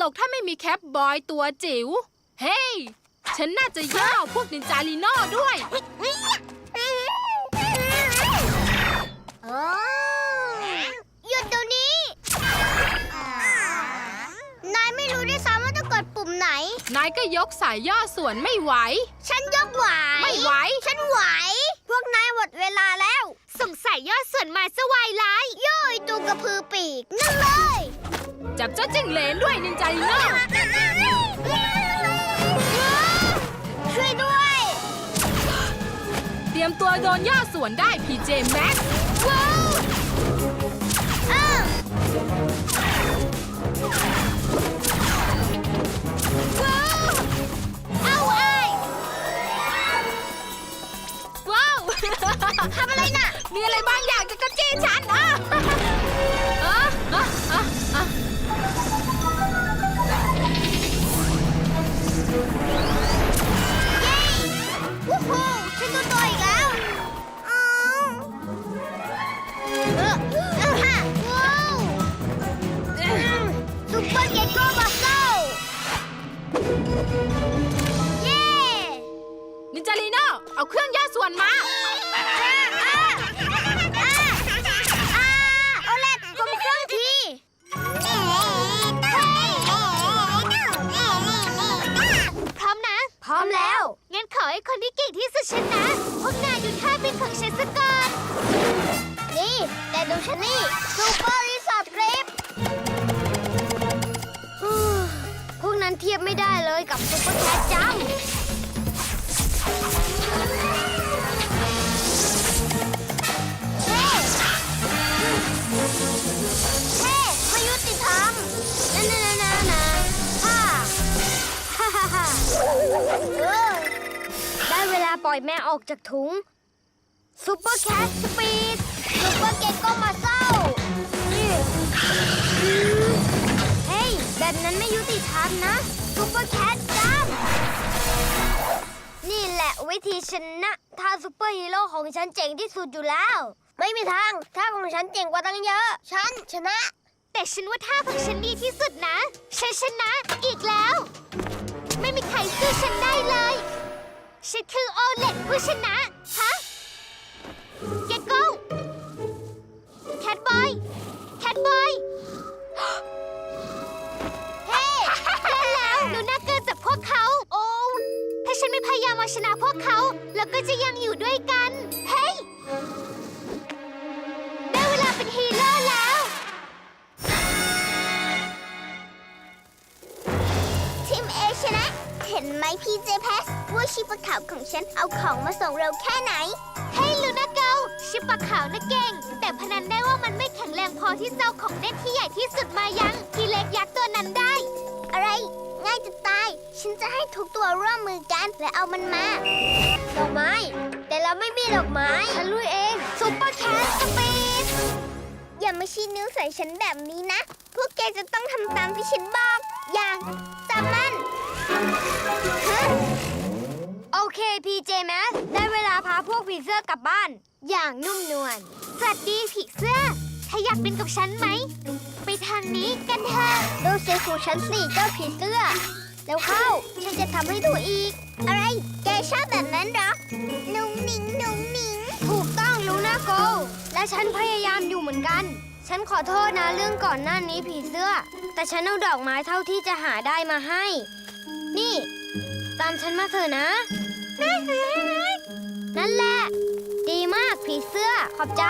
ลกถ้าไม่มีแคปบอยตัวจิ๋ว เฮ้ย ฉันน่าจะย่อพวกนินจาลีโน่ด้วย โอ้หยุดเดี๋ยวนี้ นายไม่รู้ด้วยซ้ำว่าต้องกดปุ่มไหน นายก็ยกสายย่อส่วนไม่ไหว ฉันยกไหว ไม่ไหว ฉันไหว พวกนายหมดเวลาแล้ว สงสัยยอดส่วนมาสวายร้ายโย่อยตูกระพือปีกนั่นเลย จับเจ้าจิ้งเหลนด้วยนินจาลีโน่ช่วยด้วย เตรียมตัวโดนย่อส่วนได้พีเจแม็กว้าวอ้าวว้าวเอาไอ้ยว้าว ทำอะไรน่ะ มีอะไรบางอย่างจะกระจี้ฉันอะ เอาเครื่องย่อส่วนมาอ่าอ่าอ่าอ่าโอเล็ตส่งเครื่องที พร้อมนะ พร้อมแล้ว งั้นขอให้คนที่เก่งที่สุดชนะ พวกนายดูท่าบินของฉันสักก่อน นี่ แต่ดูฉันนี่ซูเปอร์รีสอร์ทคลิปพวกนั้นเทียบไม่ได้เลยกับซุปเปอร์แคทจัม ได้เวลาปล่อยแม่ออกจากถุงซูเปอร์แคทสปีดซูเปอร์เกตก็มาเศร้า เฮ้ย แบบนั้นไม่ยุติธรรมนะซูเปอร์แคทจัมนี่แหละวิธีชนะท่าซูเปอร์ฮีโร่ของฉันเจ๋งที่สุดอยู่แล้ว ไม่มีทางท่าของฉันเจ๋งกว่าตั้งเยอะ ฉันชนะ แต่ฉันว่าท่าของฉันดีที่สุดนะ ฉันชนะอีกแล้ว ไม่มีใครสู้ฉันได้เลย ฉันคือโอเล็ตผู้ชนะ ฮะ เกตโก้แคทบอย แคทบอย เฮ้เล่นแล้วหนูน่าเกินจากพวกเขา โอ้ถ้าฉันไม่พยายามเอาชนะพวกเขา เราก็จะยังอยู่ด้วยกัน เฮ้ย ได้เวลาเป็นฮีโร่แล้ว นไหมพี่เจแพสว่าชีพขาวของฉันเอาของมาส่งเราแค่ไหน เฮ้ยลูน่าเกลชิปะขาวนะเก่ง แต่พนันได้ว่ามันไม่แข็งแรงพอที่เจ้าของเล่นที่ใหญ่ที่สุดมายัง ที่เล็กยักษ์ตัวนั้นได้ อะไร ง่ายจะตาย ฉันจะให้ทุกตัวร่วมมือกันและเอามันมาดอกไม้ แต่เราไม่มีดอกไม้ฉันลุยเองซุปเปอร์แคทสปีดอย่ามาชี้นิ้วใส่ฉันแบบนี้นะ พวกแกจะต้องทำตามที่ฉันบอก อย่างจำมันฮะ โอเคพีเจแมสได้เวลาพาพวกผีเสื้อกลับบ้าน อย่างนุ่มนวลสวัสดีผีเสื้อถ้าอยากเป็นกับฉันไหม ไปทางนี้กันเถอะดูเสียงของฉันสิเจ้าผีเสื้อ แล้วเข้า ฉันจะทำให้ดูอีก อะไร แกชอบแบบนั้นเหรอ นุ่งหนิงนุ่งหนิง ถูกต้องลูน่าโกลและฉันพยายามอยู่เหมือนกัน ฉันขอโทษนะเรื่องก่อนหน้านี้ผีเสื้อ แต่ฉันเอาดอกไม้เท่าที่จะหาได้มาให้ นี่ ตามฉันมาเถอะนะ นั่นแหละ ดีมากผีเสื้อขอบใจ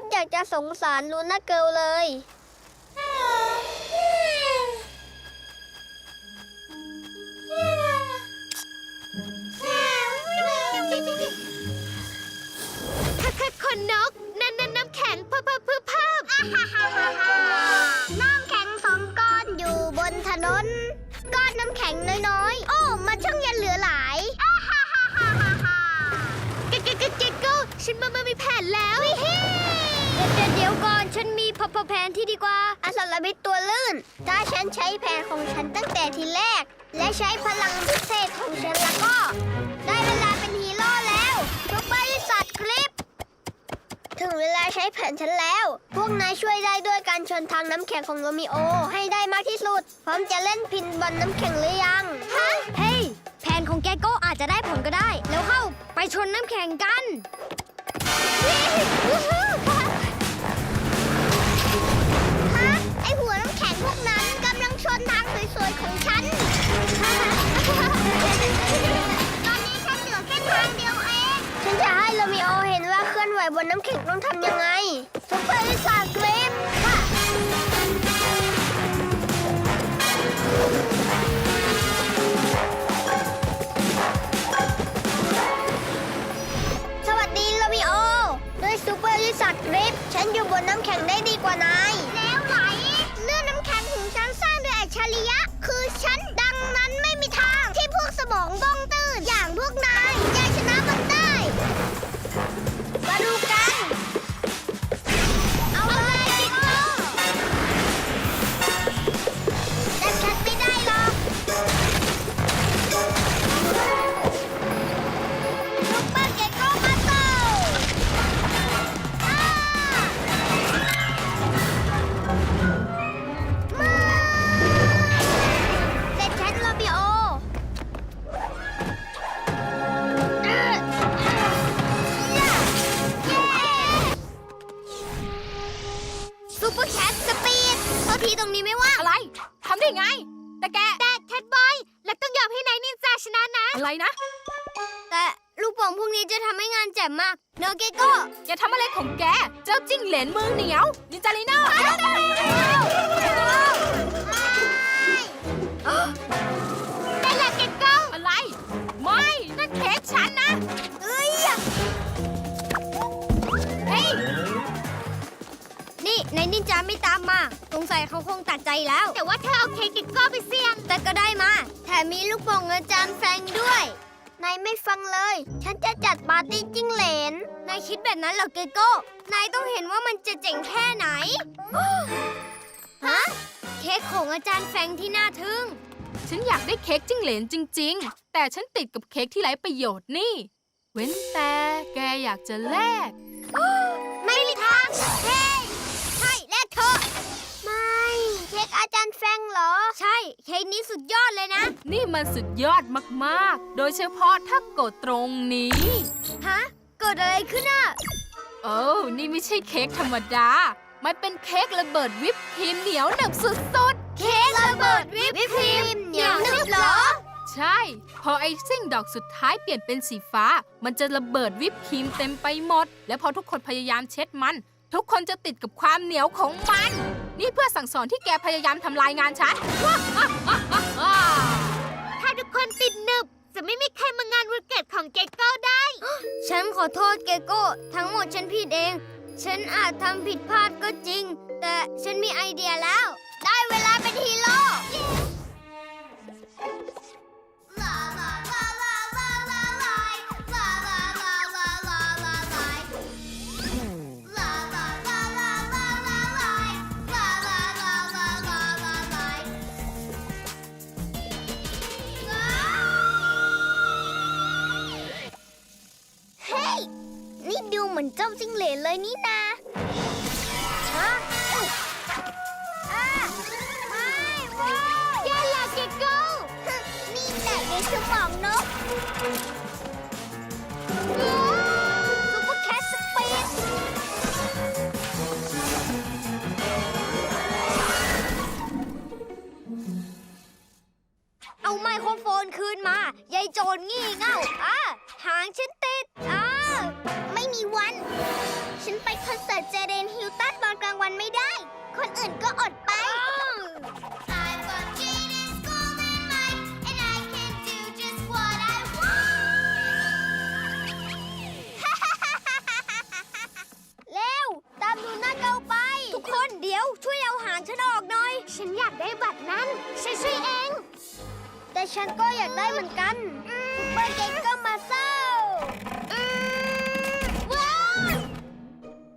บอยากจะสงสารลูน่าเกิลเลยค่ะค่ะคนนก นั่นนั่นน้ำแข็งเพิ่มเพิ่มเพิ่มเพิ่มน้ำแข็งสองก้อนอยู่บนถนน ก้อนน้ำแข็งน้อยๆ โอ้ มันช่างยันเหลือหลายเกเกเกเกโก้ฉันมามามีแผนแล้ว เดี๋ยวเดี๋ยวก่อนฉันมีพอพแผนที่ดีกว่าอาสารพิษตัวลื่น ถ้าฉันใช้แผนของฉันตั้งแต่ทีแรก และใช้พลังพิเศษของฉันแล้วก็ ได้เวลาเป็นฮีโร่แล้วทุกบริษัทคลิป ถึงเวลาใช้แผนฉันแล้ว พวกนายช่วยได้ด้วยการชนทางน้ำแข็งของโรมิโอ ให้ได้มากที่สุด พร้อมจะเล่นพินบอลน้ำแข็งหรือยังฮะเฮ้ยแผนของแกโก้อาจจะได้ผลก็ได้ แล้วเข้าไปชนน้ำแข็งกัน อหัวน้ำแข็งพวกนั้นกำลังชนทางสวยๆของฉัน ตอนนี้ฉันเหลือแค่ทางเดียวเอง ฉันจะให้โรมิโอเห็นว่าเคลื่อนไหวบนน้ำแข็งต้องทำยังไงซุปเปอร์ลิซ่ากริปค่ะสวัสดีโรมิโอ ด้วยซูเปอร์ลิซ่ากริป ฉันอยู่บนน้ำแข็งได้ดีกว่านา งสัยเขาคงตัดใจแล้ว แต่ว่าเธอเอาเค้กเกโก้ไปเสี่ยง แต่ก็ได้มา แถมมีลูกโป่งอาจารย์แฟรงค์ด้วย นายไม่ฟังเลย ฉันจะจัดปาร์ตี้จิ้งเหลน นายคิดแบบนั้นเหรอเกโก้ นายต้องเห็นว่ามันจะเจ๋งแค่ไหน ฮะ เค้กของอาจารย์แฟรงค์ที่น่าทึ่ง ฉันอยากได้เค้กจิ้งเหลนจริง ๆ แต่ฉันติดกับเค้กที่ไร้ประโยชน์นี่ เว้นแต่แกอยากจะแลกไม่มีทางเฮ้ยใช่แลกเถอะ ไม่ เค้ก อาจารย์แฟรงค์เหรอ ใช่เค้กนี้สุดยอดเลยนะ นี่มันสุดยอดมากๆ โดยเฉพาะถ้ากดตรงนี้ ฮะ เกิดอะไรขึ้นอะ โอ้วนี่ไม่ใช่เค้กธรรมดา มันเป็นเค้กระเบิดวิปครีมเหนียวหนึบสุดเค้กระเบิดวิปครีมเหนียวหนึบเหรอ ๆ ใช่ พอไอซิ่งดอกสุดท้ายเปลี่ยนเป็นสีฟ้า มันจะระเบิดวิปครีมเต็มไปหมด และพอทุกคนพยายามเช็ดมัน ทุกคนจะติดกับความเหนียวของมัน นี่เพื่อสั่งสอนที่แกพยายามทำลายงานฉันถ้าทุกคนติดหนึบ จะไม่มีใครมางานวันเกิดของเกโก้ได้ ฉันขอโทษเกโก้ ทั้งหมดฉันผิดเอง ฉันอาจทำผิดพลาดก็จริง แต่ฉันมีไอเดียแล้ว ได้เวลาเป็นฮีโร่ มือนเจ้าจิ้งเหลนเลยนี่นา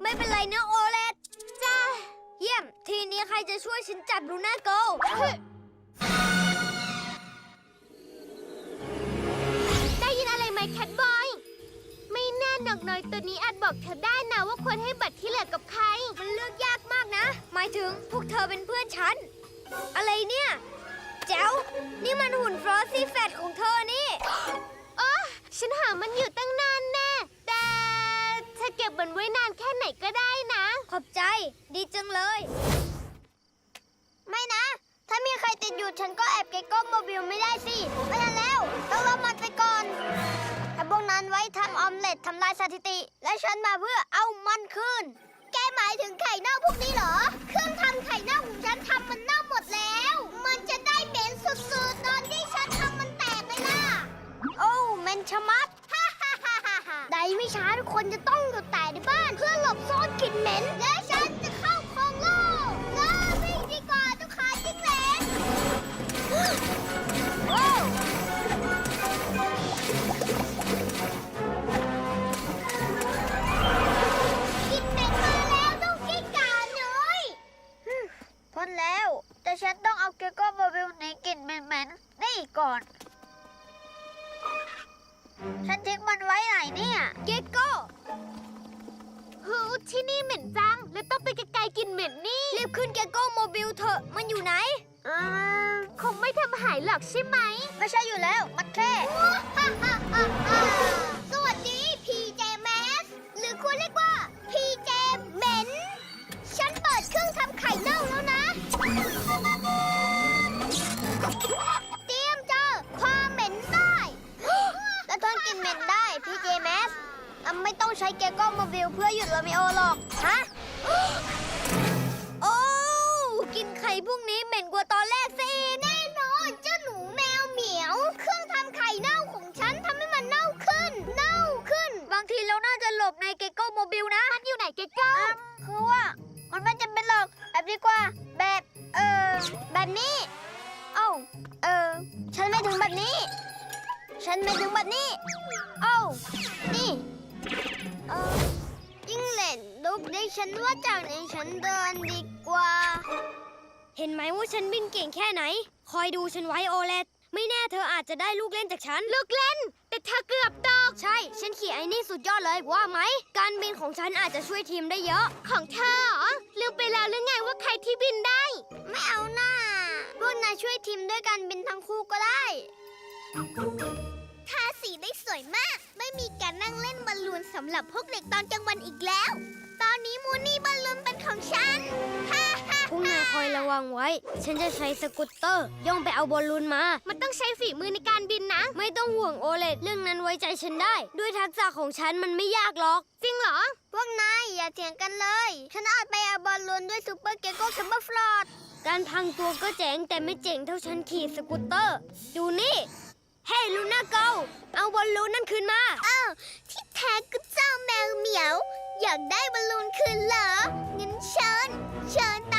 ไม่เป็นไรนะโอเลตจ้าเยี่ยม ทีนี้ใครจะช่วยฉันจับลูน่าโกได้ยินอะไรไหมแคทบอย ไม่แน่นกน้อยตัวนี้อาจบอกเธอได้นะว่าควรให้บัตรที่เหลือกับใคร มันเลือกยากมากนะ หมายถึงพวกเธอเป็นเพื่อนฉัน อะไรเนี่ย แจ๋ว นี่มันหุ่นฟรอสซี่แฟตของเธอนี่ โอ้ฉันหามันอยู่ตั้งนานน่แต่ เธอเก็บมันไว้นานแค่ไหนก็ได้นะ ขอบใจ ดีจังเลย ไม่นะ ถ้ามีใครติดอยู่ฉันก็แอบเก็กก้มโมบิลไม่ได้สิ ไม่ทันแล้ว ต้องรับมันไปก่อนถ้าพวกนั้นไว้ทำออมเล็ตทำลายสถิติ และฉันมาเพื่อเอามันคืน แกหมายถึงไข่เน่าพวกนี้เหรอ เครื่องทำไข่เน่าของฉันทำมันเน่าหมดแล้ว มันจะได้เหม็นสุดๆ ตอนที่ฉันทำมันแตกเลยล่ะ โอ้เมนชะมัดใดไม่ช้าทุกคนจะต้องอยู่แต่ในบ้านเพื่ อหลบซ่อนกลิ่นเหม็นและฉันจะ ไม่ต้องใช้เกโก้โมบิลเพื่อหยุดโรมิโอหรอก ฮะ โอ้ กินไข่พวกนี้เหม็นกว่าตอนแรกซะอีกแน่นอน เจ้าหนูแมวเหมียว เครื่องทำไข่เน่าของฉันทำให้มันเน่าขึ้น เน่าขึ้น บางทีเราน่าจะหลบในเกโก้โมบิลนะ มันอยู่ไหนเกโก้คือว่า มันไม่จำเป็นหรอกแบบดีกว่า แบบ เออแบบนี้ เอ้า เออ ฉันไม่ถึงแบบนี้ ฉันไม่ถึงแบบนี้ เอ้า นี่ เออยิ่งเล่นลูกดิฉันว่าจากนี้ฉันเดินดีกว่า เห็นไหมว่าฉันบินเก่งแค่ไหน คอยดูฉันไว้โอเลตไม่แน่เธออาจจะได้ลูกเล่นจากฉัน ลูกเล่น แต่เธอเกือบตก ใช่ ฉันขี่ไอ้นี่สุดยอดเลยว่าไหม การบินของฉันอาจจะช่วยทีมได้เยอะ ของเธอเหรอลืมไปแล้วหรือไงว่าใครที่บินได้ ไม่เอาหน้าพวกนายช่วยทีมด้วยการบินทั้งคู่ก็ได้ ทาสีได้สวยมาก ไม่มีการนั่งเล่นบอลลูนสำหรับพวกเด็กตอนกลางวันอีกแล้ว ตอนนี้มูนี่บอลลูนเป็นของฉันฮ่าฮ่าพวกนายคอยระวังไว้ ฉันจะใช้สกูตเตอร์ ย่องไปเอาบอลลูนมา มันต้องใช้ฝีมือในการบินนะ ไม่ต้องห่วงโอเลตเรื่องนั้นไว้ใจฉันได้ ด้วยทักษะของฉันมันไม่ยากหรอก จริงเหรอ พวกนายอย่าเถียงกันเลย ฉันอาจไปเอาบอลลูนด้วยซูเปอร์เกโก้แคมเบอร์ฟลอด การพังตัวก็เจ๋งแต่ไม่เจ๋งเท่าฉันขี่สกูตเตอร์ ดูนี่ เฮ้ลูน่าเกลเอาบอลลูนนั่นคืนมา อ้าวที่แท้ก็เจ้าแมวเหมียว อยากได้บอลลูนคืนเหรองั้นเชิญเชิญตา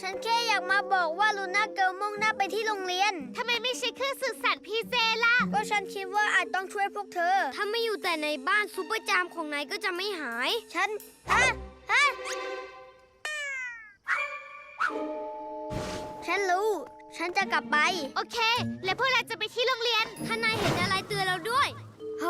ฉันแค่อยากมาบอกว่าลูน่าเกิลมุ่งหน้าไปที่โรงเรียน ทำไมไม่ใช่เครื่องสื่อสารพีเจล่ะ ก็ฉันคิดว่าอาจต้องช่วยพวกเธอ ถ้าไม่อยู่แต่ในบ้านซูเปอร์จามของนายก็จะไม่หาย ฉัน ฮะ ฮะ ฉันรู้ ฉันจะกลับไป โอเค แล้วพวกเราจะไปที่โรงเรียน ถ้านายเห็นอะไรเตือนเราด้วย โห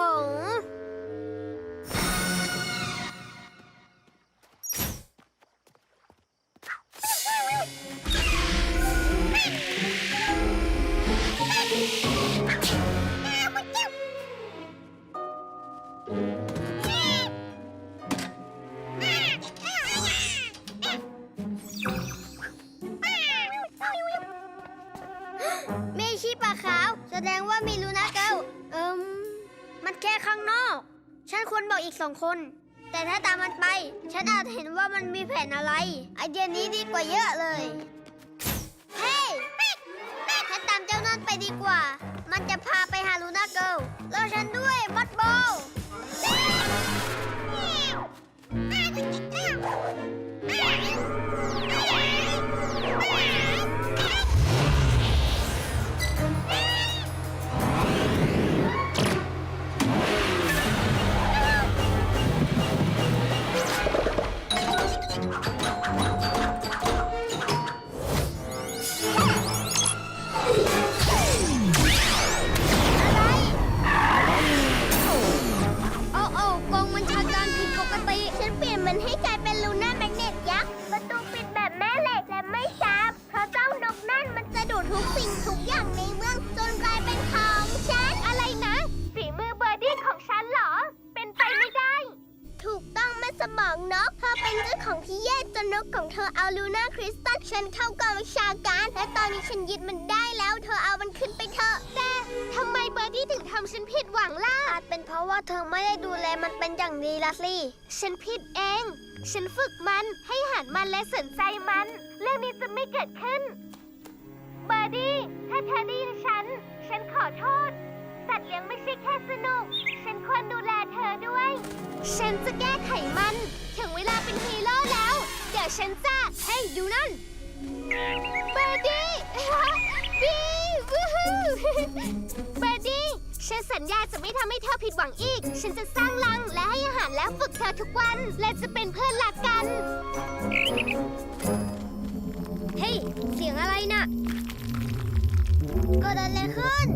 แสดงว่ามีลูน่าเกลเอิมมันแค่ข้างนอก ฉันควรบอกอีกสองคน แต่ถ้าตามมันไป ฉันอาจเห็นว่ามันมีแผนอะไร ไอเดียนี้ดีกว่าเยอะเลย เฮ้ยฉันตามเจ้านั่นไปดีกว่า มันจะพาไปหาลูน่าเกิลรอฉันด้วยมัดโบ มันให้กลายเป็นลูน่าแมกเนตยักษ์ ประตูปิดแบบแม่เหล็กและไม่จับเพราะเจ้านกนั่นมันจะดูดทุกสิ่งทุกอย่างในเมืองจนกลายเป็นของฉัน อะไรนะ ฝีมือเบอร์ดี้ของฉันเหรอ เป็นไปไม่ได้ ถูกต้องแม่สมองนกเธอเป็นเจ้าของที่แย่จนนกของเธอเอาลูน่าคริสตัลฉันเข้ากองวิชาการ และตอนนี้ฉันยึดมันได้แล้ว เธอเอามันขึ้นไปเถอะแต่ทำไมเบอร์ดี้ถึงทำฉันผิดหวังล่ะอาจเป็นเพราะว่าเธอไม่ได้ดูแล มันเป็นอย่างดีละสิฉันผิดเอง ฉันฝึกมันให้หันมันและสนใจมัน เรื่องนี้จะไม่เกิดขึ้น เบอร์ดี้ ถ้าเธอได้ยินฉัน ฉันขอโทษ สัตว์เลี้ยงไม่ใช่แค่สนุก ฉันควรดูแลเธอด้วย ฉันจะแก้ไขมัน ถึงเวลาเป็นฮีโร่แล้ว เดี๋ยวฉันจะเฮ้ยดูนั่น เบอร์ดี้ บีวูฮูเบ ฉันสัญญาจะไม่ทำให้เธอผิดหวังอีก ฉันจะสร้างรังและให้อาหารและฝึกเธอทุกวัน และจะเป็นเพื่อนรักกัน เฮ้ย เสียงอะไรน่ะเกิดอะไรขึ้น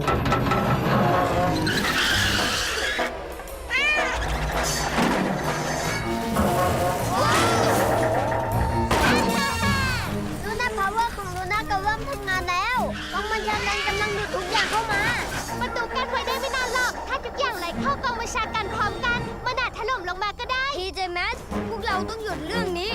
ลูน่าพาวเวอร์ของลูน่าก็เริ่มทำงานแล้วกองมันยาการกำลังดูดทุกอย่างเข้ามา อกถ้าทุกอย่างไหลเข้ากองบัญชาการพร้อมกันมันอาจถล่มลงมาก็ได้ทีเจแมสพวกเราต้องหยุดเรื่องนี้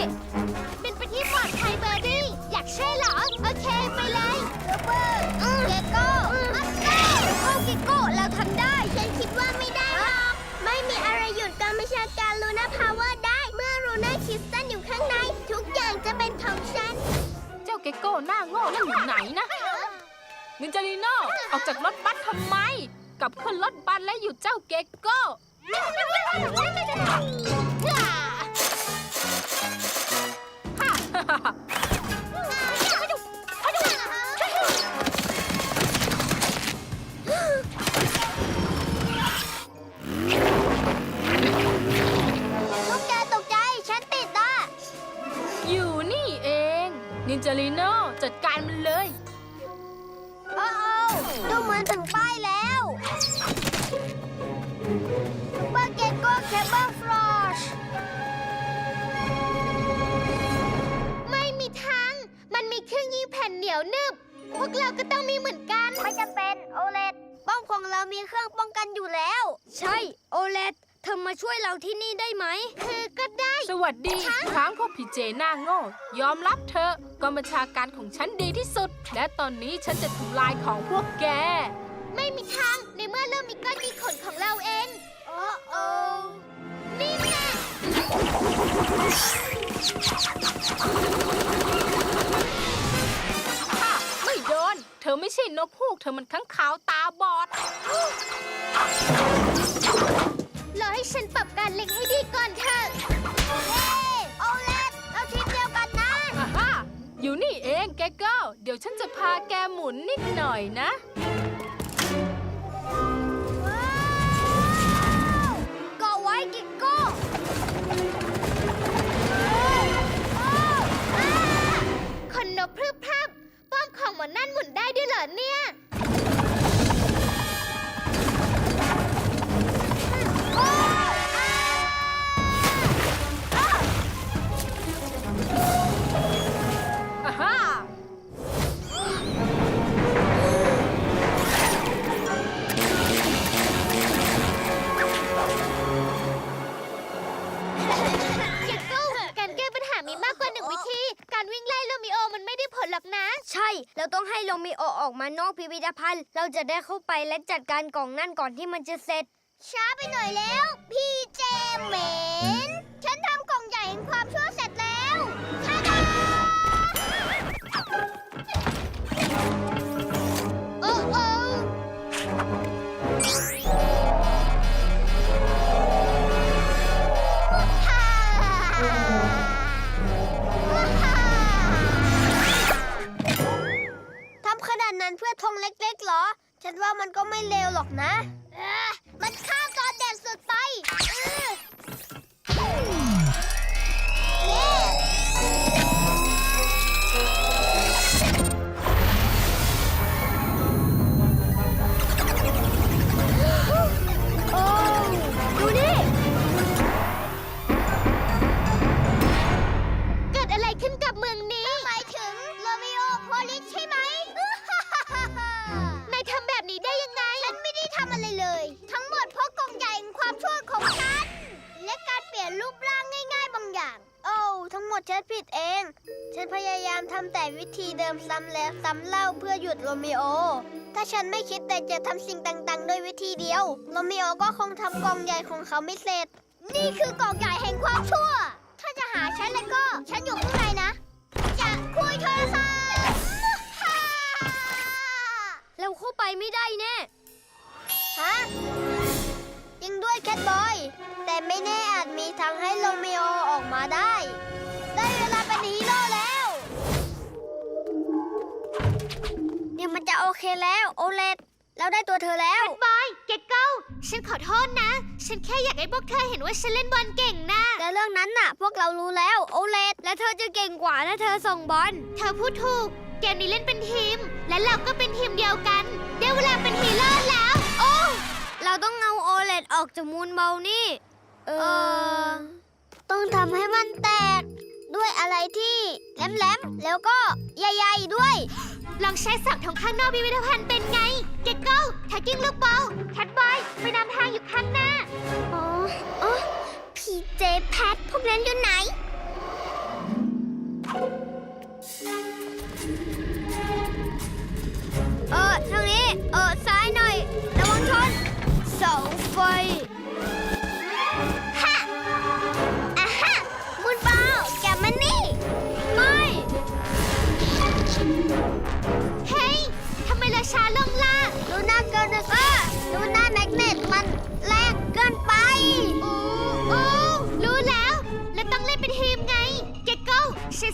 เป็นไปที่ปลอดภัยเบอร์ดี้อยากช่วยเหรอ โอเค ไปเลยซูเปอร์เกโก้มัสโก้โอ้เกโก้เราทำได้ ฉันคิดว่าไม่ได้หรอก ไม่มีอะไรหยุดการบัญชาการลูน่าพาวเวอร์ได้ เมื่อลูน่าคริสตันอยู่ข้างใน ทุกอย่างจะเป็นของฉัน เจ้าเกกโก้หน้าโง่นั่นอยู่ไหนนะนินจาลีโน่ออกจากรถบัสทำไม กลับขึ้นรถบัสและหยุดเจ้าเกกโก้ฮ่าฮ่าฮ่าฮ่าพวกแกตกใจ ฉันติดอะ อยู่นี่เอง นินจาลีโน่จัดการมันเลย เกโก้เคเบิลฟลอชไม่มีทาง มันมีเครื่องยิงแผ่นเหนียวหนึบ พวกเราก็ต้องมีเหมือนกัน ไม่จำเป็นโอเลตป้อมของเรามีเครื่องป้องกันอยู่แล้ว ใช่โอเลตเธอมาช่วยเราที่นี่ได้ไหม คือก็ได้ สวัสดีอีกครั้งพวกพีเจหน้าโง่ ยอมรับเธอะกองบัญชาการของฉันดีที่สุด และตอนนี้ฉันจะทำลายของพวกแก ไม่มีทางในเมื่อเริ่มมีก้อนมีขนของเราเองโอ้โอ้นี่แน่ค่ะไม่โดน เธอไม่ใช่นกฮูก เธอมันข้างขาวตาบอด รอให้ฉันปรับการเล็งให้ดีก่อนเถอะเฮ้โอเลตเราทีมเดียวกันนะอ่ายวฉันจะพาแกหมุนนิดหน่อยนะ คนนกพรึบพรับป้อมของหมอนั่นหมุนได้ด้วยเหรอเนี่ย หรอกนะ ใช่ เราต้องให้โรมิโอออกมานอกพิพิธภัณฑ์ เราจะได้เข้าไปและจัดการกล่องนั่นก่อนที่มันจะเสร็จ ช้าไปหน่อยแล้ว พี่เจมเหมนฉันทำกล่องใหญ่แห่งความชั่วเสร็จแล้ว ธงเล็กๆเหรอ ฉันว่ามันก็ไม่เลวหรอกนะ มันฆ่า ดิมซ้ำแล้วซ้ำเล่าเพื่อหยุดโรมิโอ ถ้าฉันไม่คิดแต่จะทำสิ่งต่างๆ ด้วยวิธีเดียว โรมิโอก็คงทำกล่องใหญ่ของเขาไม่เสร็จ นี่คือกล่องใหญ่แห่งความชั่ว ถ้าจะหาฉันแล้วก็ ฉันอยู่ข้างในนะ จะคุยโทรศัพท์เราเข้าไปไม่ได้แน่ ฮะจริงด้วยแคทบอย แต่ไม่แน่อาจมีทางให้โรมิโอออกมาได้ เดี๋ยวมันจะโอเคแล้วโอเลตเราได้ตัวเธอแล้ว บอย เก็ตเก้าฉันขอโทษนะ ฉันแค่อยากให้พวกเธอเห็นว่าฉันเล่นบอลเก่งนะ แต่เรื่องนั้นน่ะ พวกเรารู้แล้วโอเลตและเธอจะเก่งกว่าถ้าเธอส่งบอล เธอพูดถูก เกมนี้เล่นเป็นทีม และเราก็เป็นทีมเดียวกัน ได้เวลาเป็นฮีโร่แล้ว โอ้เราต้องเอาโอเลตออกจากมูนเบลนี่ เออต้องทำให้มันแตก ด้วยอะไรที่แหลมๆแล้วก็ใหญ่ๆด้วย ลองใช้สับทองข้างนอกพิพิธภัณฑ์เป็นไง เก็ตโก้แท็กกิ้งลูกบอลแคทบอยไปนำทางอยู่ข้างหน้า อ๋ออ๋อพีเจแพทพวกนั้นอยู่ไหน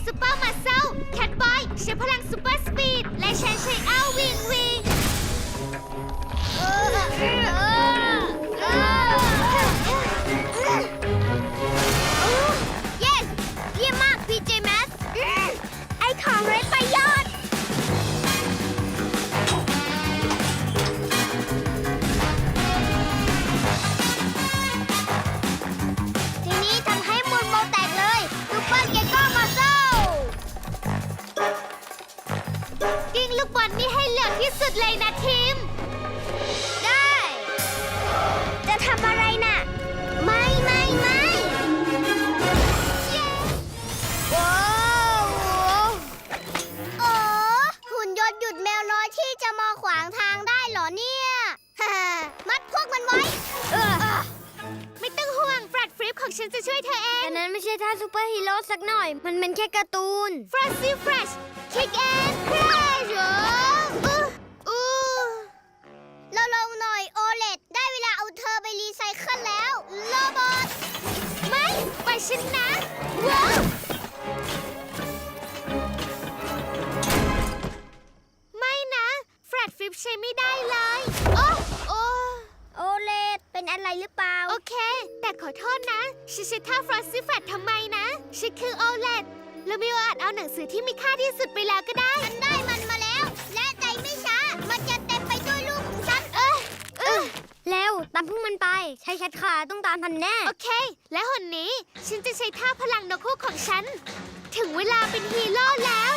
ซูเปอร์มาเซลแคทบอยใช้พลังซูเปอร์สปีด และฉันใช้อ้าววิงวิงเออเออเอ ฉันนะว้าว ฉัน ถึงเวลาเป็นฮีโร่แล้ว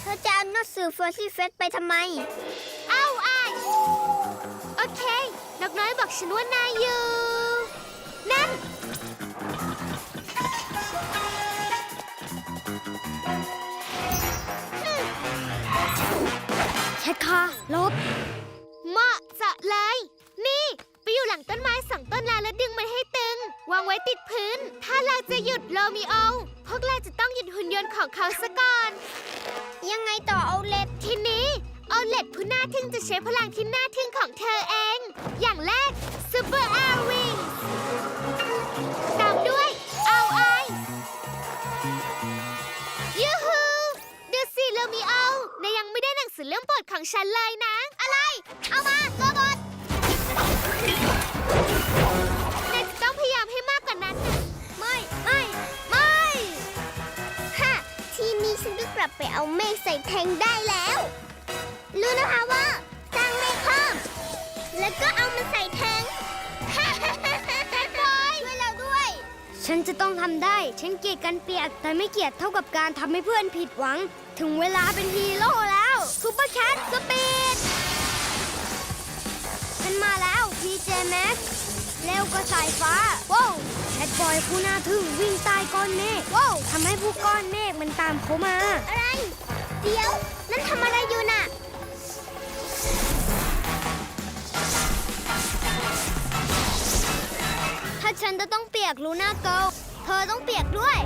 เธอจะเอาหนังสือเฟอร์ซี่เฟสไปทำไม เอ้าอายโอเค นกน้อยบอกฉันว่านายอยู่ นั่นชัดขาลบ เหมาะเจาะเลย นี่ ไปอยู่หลังต้นไม้สองต้นแล้วแล้วดึงมันให้ วางไว้ติดพื้น ถ้าเราจะหยุดโรมิโอ พวกเราจะต้องหยุดหุ่นยนต์ของเขาซะก่อน ยังไงต่อเอเล็ดทีนี้โอเลตผู้น่าทึ่งจะใช้พลังที่น่าทึ่งของเธอเอง อย่างแรกซูเปอร์แอร์วิงตามด้วยเอาไอยูฮูดูสิโรมิโอนายยังไม่ได้หนังสือเรื่องโปรดของฉันเลยนะ อะไร เอามาโรบอท ลับไปเอาเมฆใส่แทงได้แล้ว รู้นะคะว่าสร้างเมฆเพิ่มแล้วก็เอามาใส่แทงช่วยเราด้วย ฉันจะต้องทำได้ ฉันเกลียดการเปียก แต่ไม่เกลียดเท่ากับการทำให้เพื่อนผิดหวัง ถึงเวลาเป็นฮีโร่แล้วซูเปอร์แคทสปีดฉันมาแล้ว PJ Max เร็วกว่าสายฟ้าว้าวแคทบอยผู้น่าทึ่งวิ่งใต้ก้อนเมฆว้าวทำให้ผู้ก้อนเมฆมันตามเขามา อะไร เดี๋ยว นั่นทำอะไรอยู่น่ะ ถ้าฉันจะต้องเปียกลูน่าเกิลเธอต้องเปียกด้วย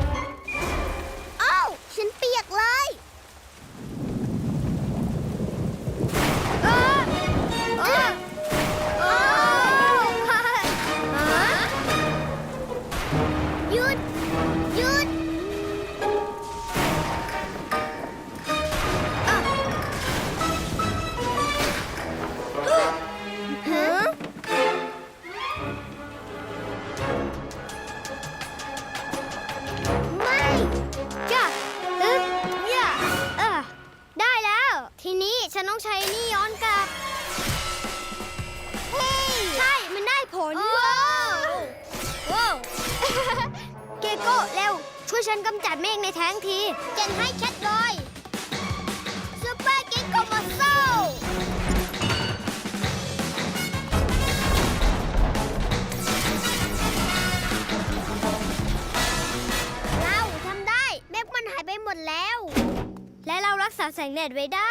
า